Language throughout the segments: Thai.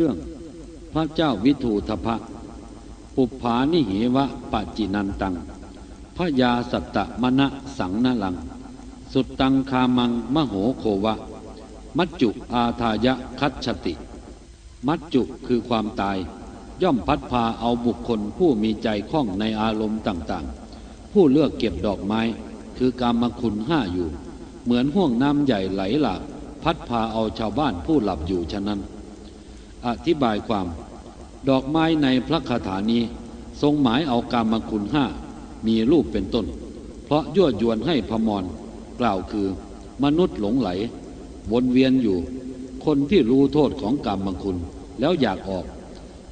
เรื่องพระเจ้าวิทูทพะ ปุปผานิเหวะปะจินันตังพระยาสัตตมณะสังนลัง สุดตังคามังมโหโควะ มัจจุอาทายะคัตชติ มัจจุคือความตาย ย่อมพัดพาเอาบุคคลผู้มีใจคล่องในอารมณ์ต่างๆ ผู้เลือกเก็บดอกไม้ คือกามคุณห้าอยู่ เหมือนห่วงน้ำใหญ่ไหลหลากพัดพาเอาชาวบ้านผู้หลับอยู่ฉะนั้น อธิบายความ ดอกไม้ในพระคาถานี้ ทรงหมายเอากามคุณห้ามีรูปเป็นต้น เพราะยั่วยวนให้พมรกล่าวคือมนุษย์หลงไหล วนเวียนอยู่ คนที่รู้โทษของกรรมคุณแล้วอยากออก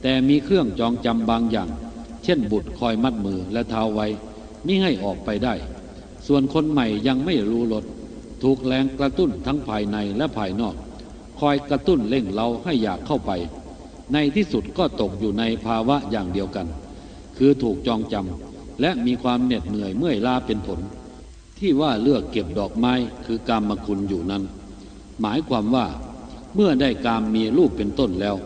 แต่มีเครื่องจองจำบางอย่าง เช่นบุตรคอยมัดมือและเท้าไว้มิให้ออกไปได้ ส่วนคนใหม่ยังไม่รู้รสถูกแรงกระตุ้นทั้งภายในและภายนอก คอยกระตุ้นเร่งเราให้อยากเข้าไป ในที่สุดก็ตกอยู่ในภาวะอย่างเดียวกัน คือถูกจองจำและมีความเหน็ดเหนื่อยเมื่อยล้าเป็นผล ที่ว่าเลือกเก็บดอกไม้คือกามคุณอยู่นั้น หมายความว่าเมื่อได้กามมีรูปเป็นต้นแล้ว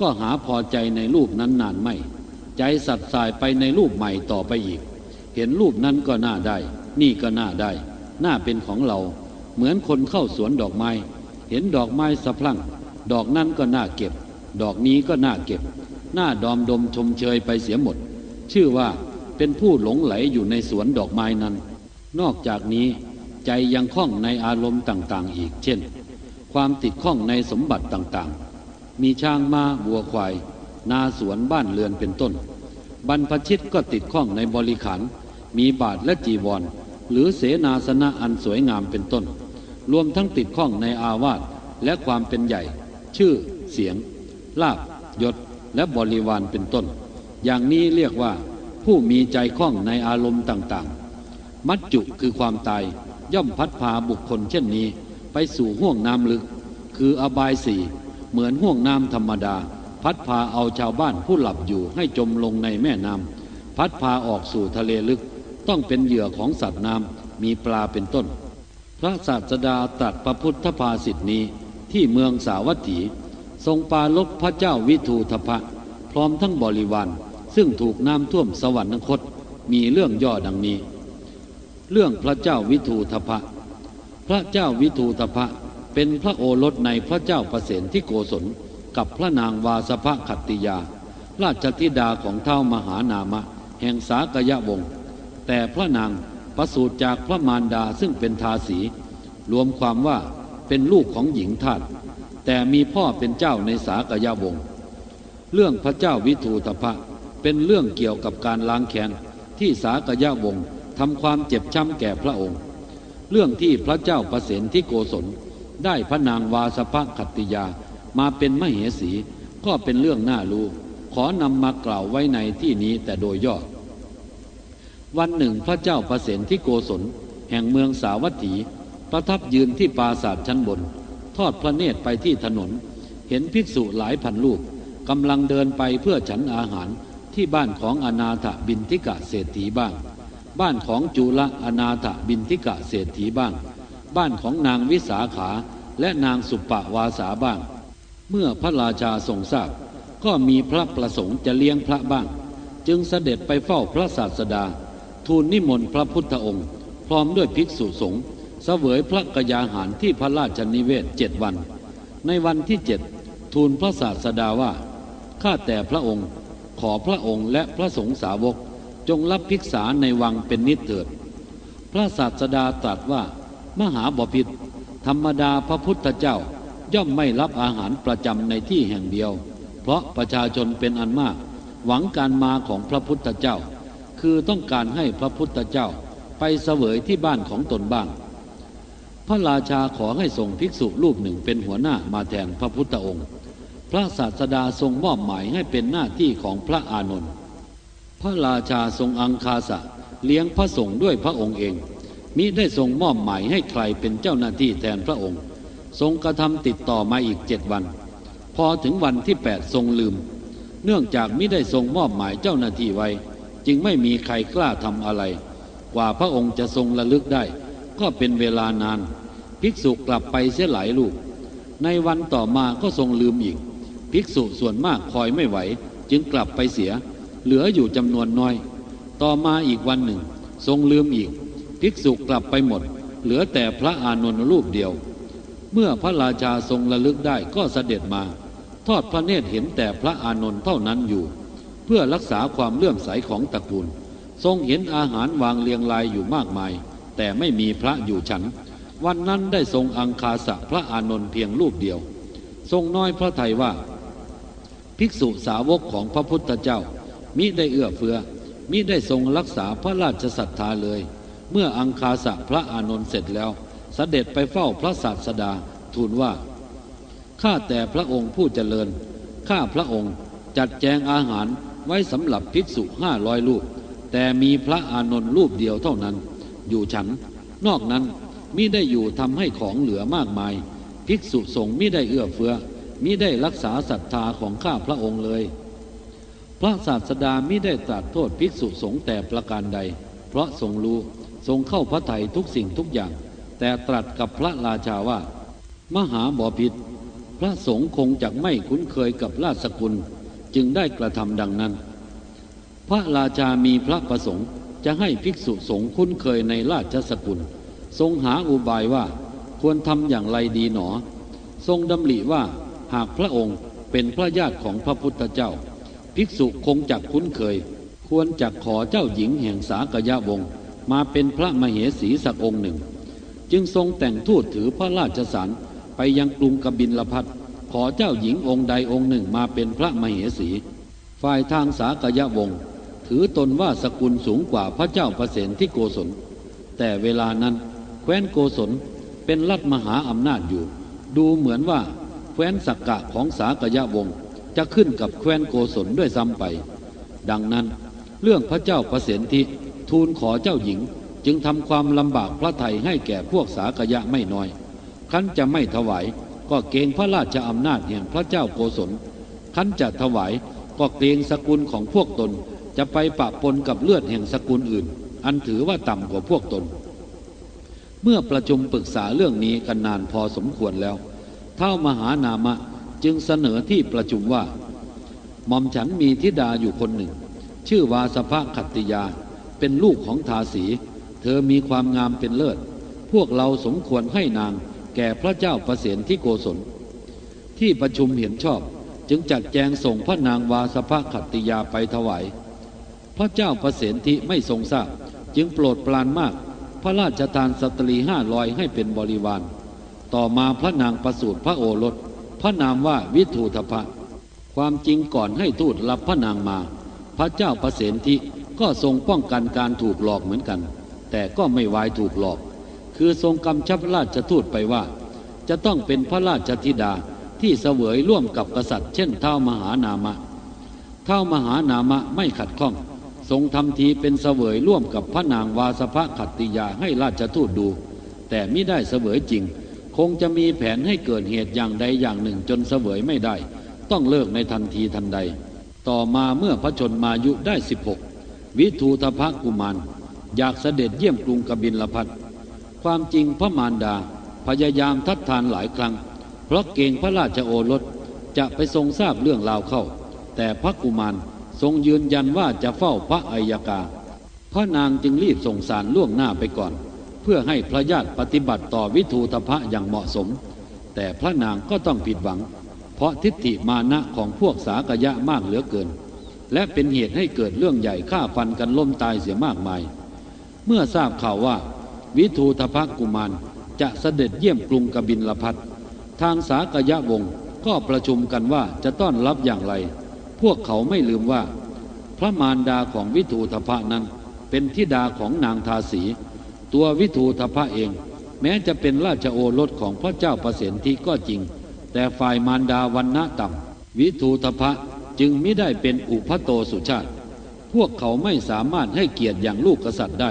ก็หาพอใจในรูปนั้นนานไม่ ใจสัตว์สายไปในรูปใหม่ต่อไปอีก เห็นรูปนั้นก็น่าได้ นี่ก็น่าได้ น่าเป็นของเรา เหมือนคนเข้าสวนดอกไม้ เห็นดอกไม้สะพรั่ง ดอกนั้นก็น่าเก็บ ดอกนี้ก็น่าเก็บ หน่าดอมดมชมเชยไปเสียหมด ชื่อว่าเป็นผู้หลงไหลอยู่ในสวนดอกไม้นั้น นอกจากนี้ใจยังคล้องในอารมณ์ต่างๆ อีก เช่น ความติดข้องในสมบัติต่างๆ มีช้างมา้าวัวควาย นาสวนบ้านเรือนเป็นต้น บรรพชิตก็ติดข้องในบริขาร มีบาทและจีวร หรือเสนาสนะอันสวยงามเป็นต้น รวมทั้งติดข้องในอาวาสและความเป็นใหญ่ ชื่อ เสียง ลาบยศ และบริวารเป็นต้น อย่างนี้เรียกว่า ผู้มีใจคล่องในอารมณ์ต่างๆ มัจจุคือความตายย่อมพัดพาบุคคลเช่นนี้ ไปสู่ห่วงน้ำลึก คืออบายสี่เหมือนห่วงน้ำธรรมดา พัดพาเอาชาวบ้านผู้หลับอยู่ให้จมลงในแม่น้ำพัดพาออกสู่ทะเลลึก ต้องเป็นเหยื่อของสัตว์น้ำมีปลาเป็นต้น ระศาสดาตรัสพระพุทธภาษิตนี้ที่เมืองสาวัตถี ทรงปาลบพระเจ้าวิทูทพะ พร้อมทั้งบริวารซึ่งถูกน้ำท่วมสวรรคตมีเรื่องย่อดังนี้ เรื่องพระเจ้าวิทูทพะ พระเจ้าวิทูทพะเป็นพระโอรสในพระเจ้าประเสนที่โกศลกับพระนางวาสภขัตติยา ราชธิดาของเท้ามหานามะ แห่งสากยะวงศ์แต่พระนาง ประสูติจากพระมารดาซึ่งเป็นทาสี รวมความว่าเป็นลูกของหญิงทาสแต่มีพ่อเป็นเจ้าในสากยะวงศ์เรื่องพระเจ้าวิทูตภะเป็นเรื่องเกี่ยวกับการล้างแค้นที่สากยะวงศ์ทำความเจ็บช้ำแก่พระองค์ เรื่องที่พระเจ้าประสนที่โกศลได้พระนางวาสภขัตติยามาเป็นมเหสีก็เป็นเรื่องน่ารู้ ขอนำมากล่าวไว้ในที่นี้แต่โดยย่อ วันหนึ่งพระเจ้าประเสนที่โกศล แห่งเมืองสาวัตถี ประทับยืนที่ปราสาทชั้นบน ทอดพระเนตรไปที่ถนน เห็นภิกษุหลายพันลูกกำลังเดินไปเพื่อฉันอาหารที่บ้านของอนาถบินทิกะเศรษฐีบ้าง บ้านของจุลอนาถบินทิกะเศรษฐีบ้าง บ้านของนางวิสาขาและนางสุปปวาสาบ้าง เมื่อพระราชาทรงทราบ ก็มีพระประสงค์จะเลี้ยงพระบ้าง จึงเสด็จไปเฝ้าพระศาสดา ทูลนิมนต์พระพุทธองค์ พร้อมด้วยภิกษุสงฆ์เสวยพระกยาหารที่พระราชนิเวศเจ็ดวัน ในวันที่เจ็ดทูลพระศาสดาว่า ข้าแต่พระองค์ ขอพระองค์และพระสงฆ์สาวกจงรับภิกษาในวังเป็นนิเถิด พระศาสดาตรัสว่า มหาบพิตรธรรมดาพระพุทธเจ้าย่อมไม่รับอาหารประจำในที่แห่งเดียว เพราะประชาชนเป็นอันมาก หวังการมาของพระพุทธเจ้า คือต้องการให้พระพุทธเจ้าไปเสวยที่บ้านของตนบ้าง พระราชาขอให้ส่งภิกษุรูปหนึ่งเป็นหัวหน้ามาแทนพระพุทธองค์ พระศาสดาทรงมอบหมายให้เป็นหน้าที่ของพระอานนท์ พระราชาทรงอังคาสะเลี้ยงพระสงฆ์ด้วยพระองค์เอง มิได้ทรงมอบหมายให้ใครเป็นเจ้าหน้าที่แทนพระองค์ ทรงกระทำติดต่อมาอีกเจ็ดวัน พอถึงวันที่แปดทรงลืม เนื่องจากมิได้ทรงมอบหมายเจ้าหน้าที่ไว้ จึงไม่มีใครกล้าทำอะไร กว่าพระองค์จะทรงระลึกได้ ก็เป็นเวลานาน ภิกษุกลับไปเสียหลายลูก ในวันต่อมาก็ทรงลืมอีก ภิกษุส่วนมากคอยไม่ไหว จึงกลับไปเสีย เหลืออยู่จำนวนน้อย ต่อมาอีกวันหนึ่ง ทรงลืมอีก ภิกษุกลับไปหมด เหลือแต่พระอานนท์รูปเดียว เมื่อพระราชาทรงระลึกได้ก็เสด็จมา ทอดพระเนตรเห็นแต่พระอานนท์เท่านั้นอยู่ เพื่อรักษาความเลื่อมใสของตระกูล ทรงเห็นอาหารวางเรียงรายอยู่มากมาย แต่ไม่มีพระอยู่ฉัน วันนั้นได้ทรงอังคาสะพระอานนท์เพียงรูปเดียว ทรงน้อยพระไทยว่า ภิกษุสาวกของพระพุทธเจ้า มิได้เอื้อเฟื้อ มิได้ทรงรักษาพระราชศรัทธาเลย เมื่ออังคาสะพระอานนท์เสร็จแล้วเสด็จไปเฝ้าพระศาสดาทูลว่าข้าแต่พระองค์ผู้เจริญข้าพระองค์จัดแจงอาหาร ไว้สำหรับภิกษุห้าร้อยรูป แต่มีพระอานนท์รูปเดียวเท่านั้น อยู่ฉัน นอกนั้นมิได้อยู่ทำให้ของเหลือมากมาย ภิกษุสงฆ์มิได้เอื้อเฟื้อมิได้รักษาศรัทธาของข้าพระองค์เลย พระศาสดามิได้ตรัสโทษภิกษุสงฆ์แต่ประการใด เพราะทรงรู้ทรงเข้าพระทัยทุกสิ่งทุกอย่าง แต่ตรัสกับพระราชาว่า มหาบอพิษพระสงฆ์คงจักไม่คุ้นเคยกับราชสกุล จึงได้กระทำดังนั้น พระราชามีพระประสงค์จะให้ภิกษุสงฆ์คุ้นเคยในราชสกุล ทรงหาอุบายว่าควรทำอย่างไรดีหนอ ทรงดำริว่าหากพระองค์เป็นพระญาติของพระพุทธเจ้า ภิกษุคงจักคุ้นเคย ควรจักขอเจ้าหญิงแห่งสากยะวงศ์มาเป็นพระมเหสีสักองค์หนึ่ง จึงทรงแต่งทูตถือพระราชสารไปยังกรุงกบินลพัท ขอเจ้าหญิงองค์ใดองค์หนึ่งมาเป็นพระมเหสี ฝ่ายทางสากยะวงศ์ถือตนว่าสกุลสูงกว่าพระเจ้าประเสนที่โกศล แต่เวลานั้นแคว้นโกศลเป็นรัฐมหาอำนาจอยู่ ดูเหมือนว่าแคว้นสักกะของสากยะวงศ์จะขึ้นกับแคว้นโกศลด้วยซ้ำไป ดังนั้นเรื่องพระเจ้าประเสนทิทูลขอเจ้าหญิงจึงทำความลำบากพระไทยให้แก่พวกสากยะไม่น้อยคันจะไม่ถวาย ก็เกรงพระราชอำนาจแห่งพระเจ้าโกศลคันจะถวายก็เกรงสกุลของพวกตนจะไปปะปนกับเลือดแห่งสกุลอื่น อันถือว่าต่ำกว่าพวกตน เมื่อประชุมปรึกษาเรื่องนี้กันนานพอสมควรแล้ว เท่ามหานามะจึงเสนอที่ประชุมว่าหม่อมฉันมีธิดาอยู่คนหนึ่ง ชื่อวาสภขัตติยา เป็นลูกของทาสี เธอมีความงามเป็นเลิศ พวกเราสมควรให้นาง แก่พระเจ้าประเสนที่โกศล ที่ประชุมเห็นชอบจึงจัดแจงส่งพระนางวาสภขัตติยาไปถวาย พระเจ้าประเสนที่ไม่ทรงทราบจึงโปรดปรานมาก พระราชทานสตรีห้าร้อยให้เป็นบริวาร ต่อมาพระนางประสูติพระโอรส พระนามว่าวิทูธพะ ความจริงก่อนให้ทูตรับพระนางมา พระเจ้าประเสนทิก็ทรงป้องกันการถูกหลอกเหมือนกัน แต่ก็ไม่วายถูกหลอก คือทรงกำชับราชทูตไปว่า จะต้องเป็นพระราชธิดาที่เสวยร่วมกับกษัตริย์ เช่นเท้ามหานามะ เท้ามหานามะไม่ขัดข้อง ทรงทำทีเป็นเสวยร่วมกับพระนางวาสภขัตติยาให้ราชทูตดู แต่ไม่ได้เสวยจริง คงจะมีแผนให้เกิดเหตุอย่างใดอย่างหนึ่งจนเสวยไม่ได้ ต้องเลิกในทันทีทันใด ต่อมาเมื่อพระชนมายุได้ 16 วิทูทพะกุมารอยากเสด็จเยี่ยมกรุงกบินลพัท ความจริงพระมารดาพยายามทัดทานหลายครั้ง เพราะเกรงพระราชโอรสจะไปทรงทราบเรื่องราวเข้า แต่พระกุมารทรงยืนยันว่าจะเฝ้าพระอัยกา พระนางจึงรีบส่งสารล่วงหน้าไปก่อน เพื่อให้พระญาติปฏิบัติต่อวิทูทพะอย่างเหมาะสม แต่พระนางก็ต้องผิดหวัง เพราะทิฏฐิมานะของพวกสากยะมากเหลือเกิน และเป็นเหตุให้เกิดเรื่องใหญ่ฆ่าฟันกันล่มตายเสียมากมาย เมื่อทราบข่าวว่า วิทูทพะกุมาร จะเสด็จเยี่ยมกรุงกบินลพัททางสากยะวงศ์ก็ประชุมกันว่าจะต้อนรับอย่างไร พวกเขาไม่ลืมว่า พระมารดาของวิทูทพะนั้น เป็นธิดาของนางทาสี ตัววิทูทพะเอง แม้จะเป็นราชโอรสของพระเจ้าประสนทิก็จริง แต่ฝ่ายมารดาวันณะต่ำวิทูทพะจึงไม่ได้เป็นอุพโตสุชาติ พวกเขาไม่สามารถให้เกียรติอย่างลูกกษัตริย์ได้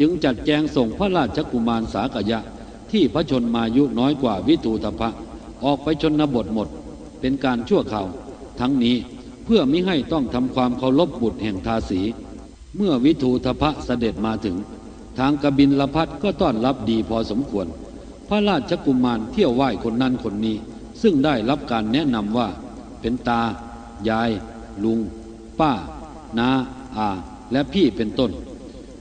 จึงจัดแจงส่งพระราชกุมารสากยะ ที่พระชนมายุน้อยกว่าวิทูทพะออกไปชนบทหมด เป็นการชั่วข่าวทั้งนี้เพื่อมิให้ต้องทำความเคารพบุตรแห่งทาสี เมื่อวิทูทพะเสด็จมาถึง ทางกบินลพัทก็ต้อนรับดีพอสมควร พระราชกุมารเที่ยวไหว้คนนั้นคนนี้ ซึ่งได้รับการแนะนำว่า เป็นตา ยาย ลุง ป้า นาอา และพี่เป็นต้น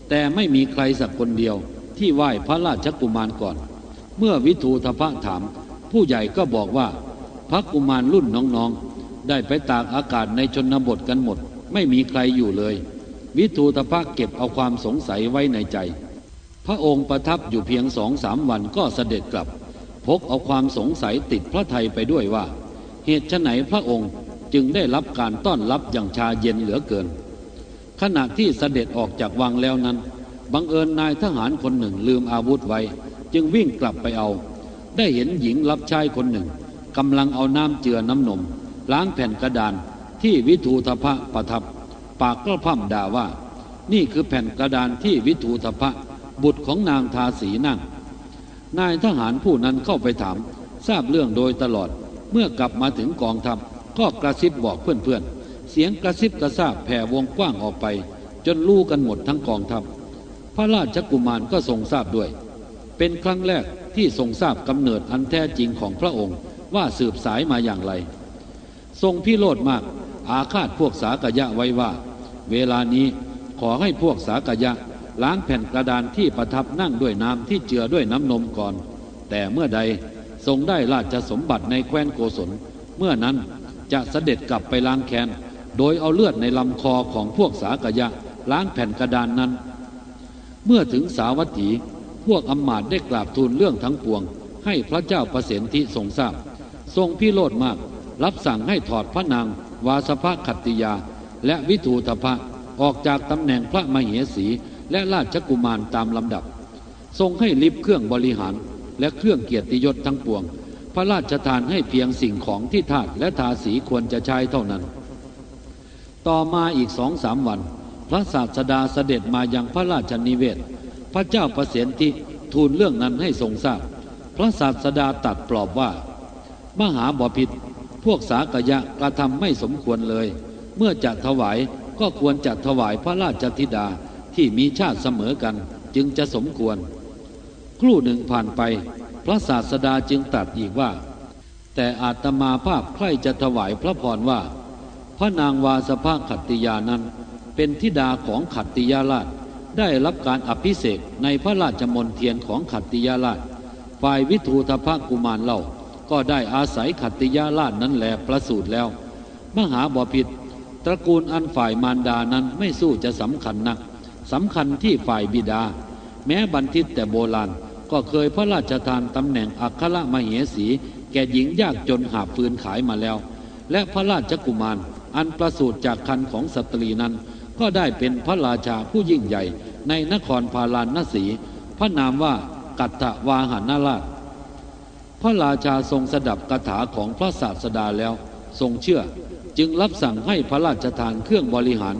แต่ไม่มีใครสักคนเดียวที่ไหว้พระราชกุมารก่อน เมื่อวิทูทพะถาม ผู้ใหญ่ก็บอกว่า พระกุมารรุ่นน้องๆ ได้ไปตากอากาศในชนบทกันหมด ไม่มีใครอยู่เลย วิทูทพะเก็บเอาความสงสัยไว้ในใจ พระองค์ประทับอยู่เพียงสองสามวันก็เสด็จกลับ พกเอาความสงสัยติดพระไทยไปด้วยว่า เหตุไฉนพระองค์จึงได้รับการต้อนรับอย่างชาเย็นเหลือเกิน ขณะที่เสด็จออกจากวังแล้วนั้น บังเอิญนายทหารคนหนึ่งลืมอาวุธไว้ จึงวิ่งกลับไปเอา ได้เห็นหญิงรับใช้คนหนึ่งกำลังเอาน้ำเจือน้ำนม ล้างแผ่นกระดานที่วิทูทพะประทับ ปากก็พร่ำด่าว่า นี่คือแผ่นกระดานที่วิทูทพะ บุตรของนางทาสีนั่ง นายทหารผู้นั้นเข้าไปถาม ทราบเรื่องโดยตลอดเมื่อกลับมาถึงกองทัพก็กระซิบบอกเพื่อนๆ เสียงกระซิบกระซาบแผ่วงกว้างออกไป จนรู้กันหมดทั้งกองทัพ พระราชกุมารก็ทรงทราบด้วย เป็นครั้งแรกที่ทรงทราบกำเนิดอันแท้จริงของพระองค์ว่าสืบสายมาอย่างไร ทรงพิโรธมาก อาฆาตพวกสากยะไว้ว่า เวลานี้ขอให้พวกสากยะล้างแผ่นกระดานที่ประทับนั่งด้วยน้ำที่เจือด้วยน้ำนมก่อน แต่เมื่อใดทรงได้ราชสมบัติในแคว้นโกศล เมื่อนั้นจะเสด็จกลับไปล้างแค้น โดยเอาเลือดในลำคอของพวกสากยะล้างแผ่นกระดานนั้น เมื่อถึงสาวัตถีพวกอำมาตได้กราบทูลเรื่องทั้งปวง ให้พระเจ้าประสิทธิทรงทราบ ทรงพิโรธมาก รับสั่งให้ถอดพระนาง วาสภขัตติยา และวิทูทพะออกจากตำแหน่งพระมเหสีและราชกุมารตามลำดับ ทรงให้ลิบเครื่องบริหารและเครื่องเกียรติยศทั้งปวง พระราชทานให้เพียงสิ่งของที่ทาสและทาสีควรจะใช้เท่านั้น ต่อมาอีกสองสามวัน พระศาสดาเสด็จมายังพระราชนิเวศ พระเจ้าประสิทธิทูลเรื่องนั้นให้ทรงทราบ พระศาสดาตัดปลอบว่า มหาบพิษพวกสากยะกระทำไม่สมควรเลย เมื่อจะถวายก็ควรจะถวายพระราชธิดาที่มีชาติเสมอกันจึงจะสมควร ครู่หนึ่งผ่านไป พระศาสดาจึงตรัสอีกว่า แต่อาตมาภาพใครจะถวายพระพรว่า พระนางวาสภาขัตติยานั้น เป็นธิดาของขัตติยาราช ได้รับการอภิเษกในพระราชมนเทียนของขัตติยาราช ฝ่ายวิทูทพกุมารเล่าก็ได้อาศัยขัตติยาราชนั้นแหลประสูติแล้ว มหาบพิษตระกูลอันฝ่ายมารดานั้นไม่สู้จะสำคัญนักสำคัญที่ฝ่ายบิดา แม้บันทิตแต่โบราณก็เคยพระราชทานตำแหน่งอัครมเหสี แก่หญิงยากจนหาฟืนขายมาแล้ว และพระราชกุมาร อันประสูติจากคันของสตรีนั้น ก็ได้เป็นพระราชาผู้ยิ่งใหญ่ ในนครพาราณสี พระนามว่ากัตถวาหานาราช พระราชาทรงสดับคาถาของพระศาสดาแล้ว ทรงเชื่อจึงรับสั่งให้พระราชทานเครื่องบริหาร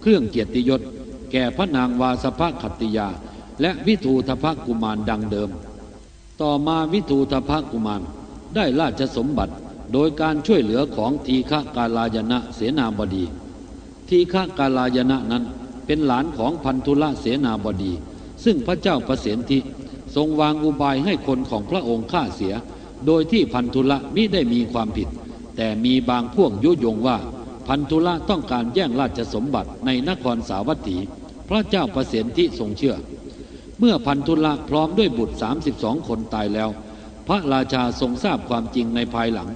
เครื่องเกียรติยศ แก่พระนางวาสภขัตติยา และวิทูทพกุมารดังเดิม ต่อมาวิทูทพกุมารได้ราชสมบัติ โดยการช่วยเหลือของทีฆากาลายนะเสนาบดี ทีฆากาลายนะนั้นเป็นหลานของพันธุละเสนาบดี ซึ่งพระเจ้าประเสนทิทรงวางอุบายให้คนของพระองค์ฆ่าเสีย โดยที่พันธุละมิได้มีความผิด แต่มีบางพวกยุยงว่า พันธุละต้องการแย่งราชสมบัติในนครสาวัตถี พระเจ้าประเสนทิทรงเชื่อ เมื่อพันธุละพร้อมด้วยบุตร 32 คนตายแล้ว พระราชาทรงทราบความจริงในภายหลัง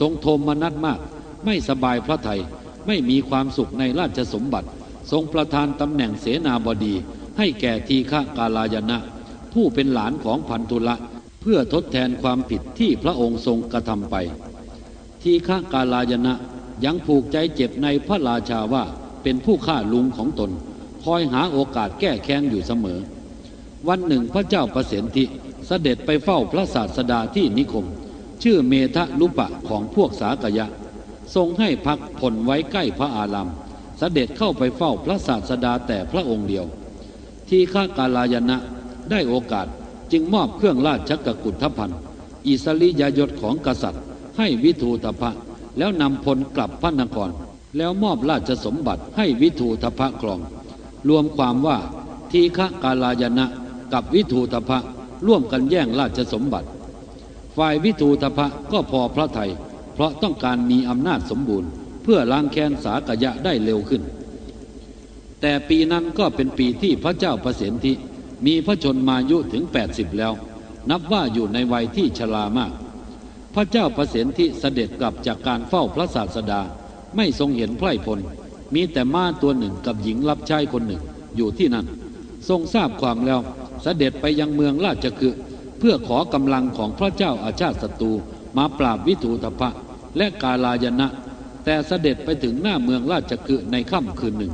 ทรงโทมนัดมาก ไม่สบายพระไทยไม่มีความสุขในราชสมบัติ ทรงประทานตำแหน่งเสนาบดี ให้แก่ทีฆากาลายนะ ผู้เป็นหลานของพันธุละ เพื่อทดแทนความผิดที่พระองค์ทรงกระทำไป ทีฆากาลายนะยังผูกใจเจ็บในพระราชาว่าเป็นผู้ฆ่าลุงของตน คอยหาโอกาสแก้แค้นอยู่เสมอ วันหนึ่งพระเจ้าประสนทิเสด็จไปเฝ้าพระศาสดาที่นิคม ชื่อเมทะลุปะของพวกสากยะ ทรงให้พักผลไว้ใกล้พระอารามสเสด็จเข้าไปเฝ้าพระศาสดาแต่พระองค์เดียว ทีฆากาลายนะได้โอกาสจึงมอบเครื่องราชกกุฏทพันธ์อิสริยยศของกษัตริย์ ให้วิทูทพะแล้วนำพลกลับพระนคร แล้วมอบราชสมบัติให้วิทูทพะครอง รวมความว่าทีฆกาลายนะกับวิทูทพะร่วมกันแย่งราชสมบัติ ฝ่ายวิทูทพะก็พอพระไทย เพราะต้องการมีอำนาจสมบูรณ์ เพื่อล้างแค้นสากยะได้เร็วขึ้น แต่ปีนั้นก็เป็นปีที่พระเจ้าประสิทธิมีพระชนมายุถึง 80 แล้ว นับว่าอยู่ในวัยที่ชรามาก พระเจ้าประสิทธิเสด็จกลับจากการเฝ้าพระศาสดาไม่ทรงเห็นไพร่พล มีแต่ม้าตัวหนึ่งกับหญิงรับใช้คนหนึ่งอยู่ที่นั่น ทรงทราบความแล้วเสด็จไปยังเมืองราชคฤห์ เพื่อขอกำลังของพระเจ้าอาชาติศัตรูมาปราบวิถูทพะและกาลายนะ แต่เสด็จไปถึงหน้าเมืองราชคฤในค่ำคืนหนึ่ง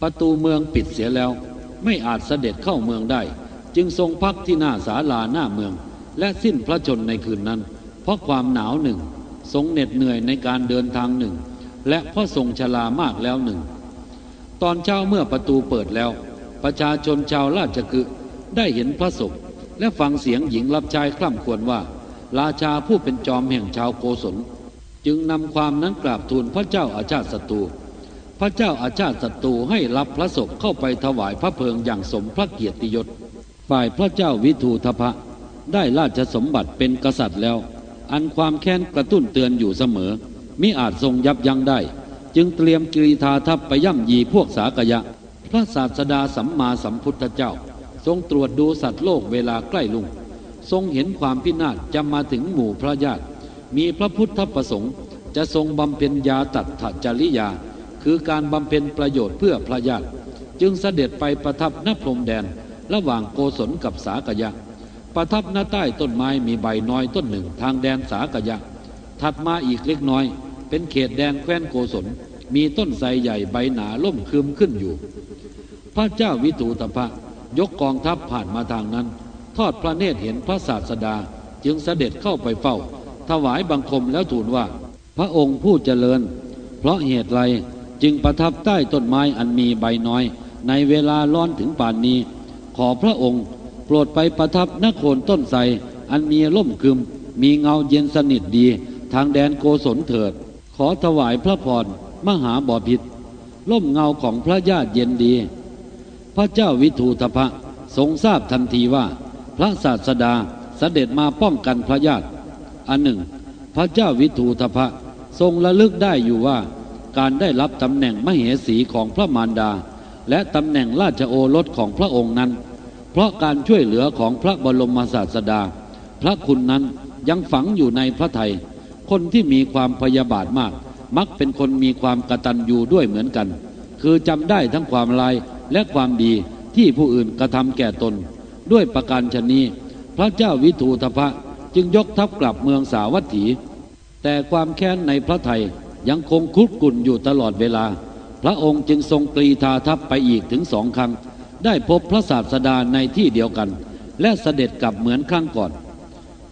ประตูเมืองปิดเสียแล้ว ไม่อาจเสด็จเข้าเมืองได้ จึงทรงพักที่หน้าศาลาหน้าเมือง และสิ้นพระชนในคืนนั้น เพราะความหนาวหนึ่ง ทรงเหน็ดเหนื่อยในการเดินทางหนึ่ง และเพราะทรงชรามากแล้วหนึ่ง ตอนเช้าเมื่อประตูเปิดแล้ว ประชาชนชาวราชกฤได้เห็นพระศพ และฟังเสียงหญิงรับใช้คร่ำควรว่า ราชาผู้เป็นจอมแห่งชาวโกศล จึงนำความนั้นกราบทูลพระเจ้าอาชาติศัตรูพระเจ้าอาชาติศัตรูให้รับพระศพเข้าไปถวายพระเพลิงอย่างสมพระเกียรติยศฝ่ายพระเจ้าวิทูทพะ ได้ราชสมบัติเป็นกษัตริย์แล้ว อันความแค้นกระตุ้นเตือนอยู่เสมอมิอาจทรงยับยั้งได้ จึงเตรียมกรีธาทัพไปย่ำยีพวกสากยะ พระศาสดาสัมมาสัมพุทธเจ้า ทรงตรวจดูสัตว์โลกเวลาใกล้ลุง ทรงเห็นความพินาศจะมาถึงหมู่พระญาติ มีพระพุทธประสงค์ จะทรงบำเพ็ญยาตัดถจริยา คือการบำเพ็ญประโยชน์เพื่อพระญาติ จึงเสด็จไปประทับณพรมแดน ระหว่างโกศลกับสากยะ ประทับณใต้ต้นไม้มีใบน้อยต้นหนึ่งทางแดนสากยะ ถัดมาอีกเล็กน้อย เป็นเขตแดนแคว้นโกศล มีต้นไทรใหญ่ใบหนาล่มคืมขึ้นอยู่ พระเจ้าวิตูตภะ ยกกองทัพผ่านมาทางนั้น ทอดพระเนตรเห็นพระศาสดาจึงเสด็จเข้าไปเฝ้า ถวายบังคมแล้วทูลว่า พระองค์ผู้เจริญ เพราะเหตุไรจึงประทับใต้ต้นไม้อันมีใบน้อย ในเวลาร้อนถึงป่านนี้ ขอพระองค์โปรดไปประทับนโคนต้นไทรอันมีร่มคึม มีเงาเย็นสนิทดี ทางแดนโกศลเถิด ขอถวายพระพรมหาบอพิษร่มเงาของพระญาติเย็นดี พระเจ้าวิทูทพะทรงทราบทันทีว่า พระศาสดาเสด็จมาป้องกันพระญาติ อันหนึ่ง พระเจ้าวิทูทพะทรงระลึกได้อยู่ว่า การได้รับตำแหน่งมเหสีของพระมารดา และตำแหน่งราชโอรสของพระองค์นั้น เพราะการช่วยเหลือของพระบรมศาสดา พระคุณนั้นยังฝังอยู่ในพระไทย คนที่มีความพยาบาทมาก มักเป็นคนมีความกระตัญญูด้วยเหมือนกัน คือจำได้ทั้งความลาย และความดีที่ผู้อื่นกระทำแก่ตน ด้วยประการชนนี้ พระเจ้าวิทูทพะจึงยกทัพกลับเมืองสาวัตถี แต่ความแค้นในพระไทยยังคงคุกกุ่นอยู่ตลอดเวลา พระองค์จึงทรงกรีธาทัพไปอีกถึงสองครั้ง ได้พบพระศาสดาในที่เดียวกัน และเสด็จกลับเหมือนครั้งก่อน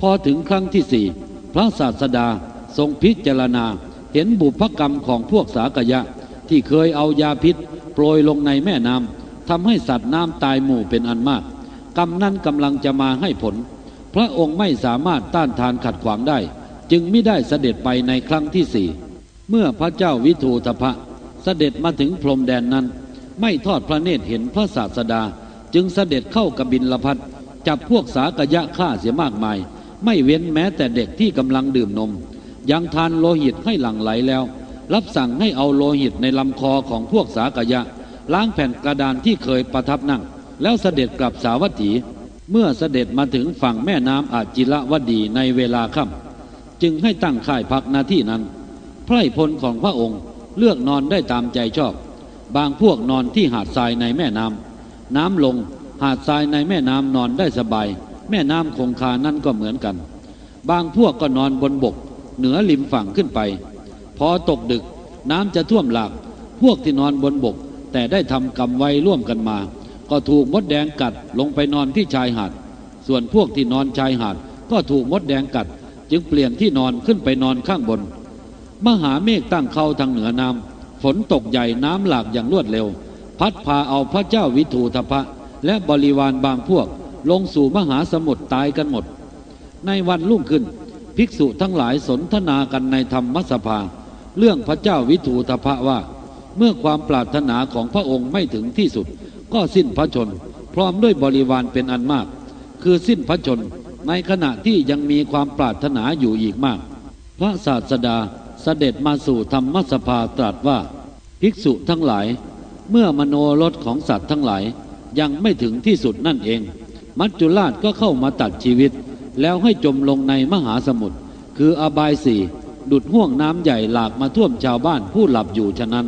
พอถึงครั้งที่สี่พระศาสดาทรงพิจารณาเห็นบุพกรรมของพวกสากยะ ที่เคยเอายาพิษ รยลงในแม่น้ำทำให้สัตว์น้ำตายหมู่เป็นอันมาก กรรมนั้นกำลังจะมาให้ผล พระองค์ไม่สามารถต้านทานขัดขวางได้ จึงไม่ได้เสด็จไปในครั้งที่สี่เมื่อพระเจ้าวิทูทพะ เสด็จมาถึงพรมแดนนั้น ไม่ทอดพระเนตรเห็นพระศาสดา จึงเสด็จเข้ากบินละพัดจับพวกสากยะฆ่าเสียมากมาย ไม่เว้นแม้แต่เด็กที่กำลังดื่มนม ยังทานโลหิตให้หลั่งไหลแล้ว รับสั่งให้เอาโลหิตในลำคอของพวกสากยะ ล้างแผ่นกระดานที่เคยประทับนั่ง แล้วเสด็จกลับสาวัตถี เมื่อเสด็จมาถึงฝั่งแม่น้ำอาจิระวดีในเวลาค่ำจึงให้ตั้งค่ายพักนาที่นั้น ไพร่พลของพระองค์เลือกนอนได้ตามใจชอบ บางพวกนอนที่หาดทรายในแม่น้ำน้ำลงหาดทรายในแม่น้ำนอนได้สบาย แม่น้ำคงคานั่นก็เหมือนกัน บางพวกก็นอนบนบก เหนือริมฝั่งขึ้นไป พอตกดึกน้ำจะท่วมหลากพวกที่นอนบนบก แต่ได้ทำกรรมไว้ร่วมกันมา ก็ถูกมดแดงกัดลงไปนอนที่ชายหาด ส่วนพวกที่นอนชายหาด ก็ถูกมดแดงกัด จึงเปลี่ยนที่นอนขึ้นไปนอนข้างบน มหาเมฆตั้งเข้าทางเหนือน้ำฝนตกใหญ่น้ำหลากอย่างรวดเร็ว พัดพาเอาพระเจ้าวิทูทพะ และบริวารบางพวก ลงสู่มหาสมุทรตายกันหมด ในวันรุ่งขึ้น ภิกษุทั้งหลายสนทนากันในธรรมสภา เรื่องพระเจ้าวิทูทพะว่า เมื่อความปรารถนาของพระองค์ไม่ถึงที่สุด ก็สิ้นพระชน พร้อมด้วยบริวารเป็นอันมาก คือสิ้นพระชน ในขณะที่ยังมีความปรารถนาอยู่อีกมากพพระศาสดาเสด็จมาสู่ธรรมสภาตรัสว่า ภิกษุทั้งหลาย เมื่อมโนรสของสัตว์ทั้งหลายยังไม่ถึงที่สุดนั่นเอง มัจจุราชก็เข้ามาตัดชีวิต แล้วให้จมลงในมหาสมุทรคืออบายสี่ ดุดห่วงน้ำใหญ่หลากมาท่วมชาวบ้านผู้หลับอยู่ฉะนั้น